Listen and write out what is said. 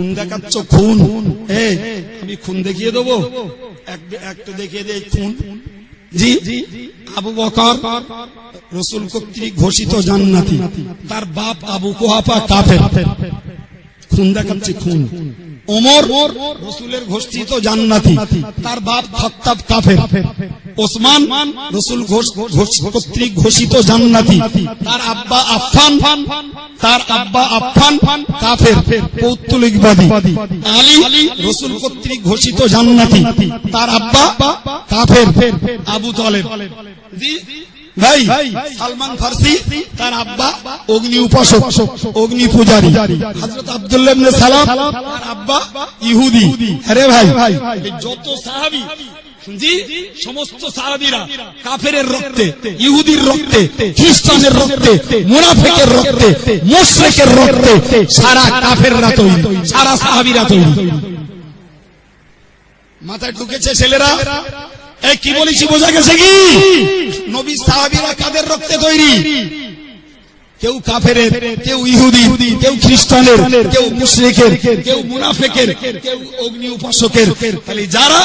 খুন দেখাচ্ছ খুন। আমি খুন দেখিয়ে দেবো। একটা দেখিয়ে দেই খুন। জি আবু বকর, রসুল কর্তৃক ঘোষিত জান্নাতি। তার বাপ আবু কোহাপা কাফের। খুন দেখাচ্ছে খুন। ওমর রসুলের ঘোষিত জান্নাতি। তার বাপ খত্তাব কাফের। ওসমান রসুল ঘোষ- কর্তৃক ঘোষিত জান্নাতি। তার আব্বা আফফান, তার আব্বা আফফান কাফের পৌত্তলিকবাদী আলী রসুল কর্তৃক ঘোষিত জান্নাতি। তার আব্বা কাফের, আবু তালেব। ভাই সালমান ফার্সি তার আব্বা অগ্নি উপাসক অগ্নি পূজারী। হযরত আব্দুল্লাহ সালাম তার আব্বা ইহুদি। আরে ভাই এই যত সাহাবী জি সমস্ত সাহাবীরা কাফেরের রক্তে ইহুদির রক্তে খ্রিস্টানের রক্তে মুনাফিকের রক্তে মুশরিকের রক্তে সারা কাফেররা তৈরি সারা সাহাবীরা তৈরি। মাথায় ঢুকেছে ছেলেরা। এই কি বলেছি বোঝা গেছে কি? সাহাবীরা কাদের রক্তে তৈরি? কেউ কাফের কেউ ইহুদি, কেউ খ্রিস্টানের, কেউ মুশরিকের, কেউ মুনাফেকের, কেউ অগ্নি উপাসকের। তাহলে যারা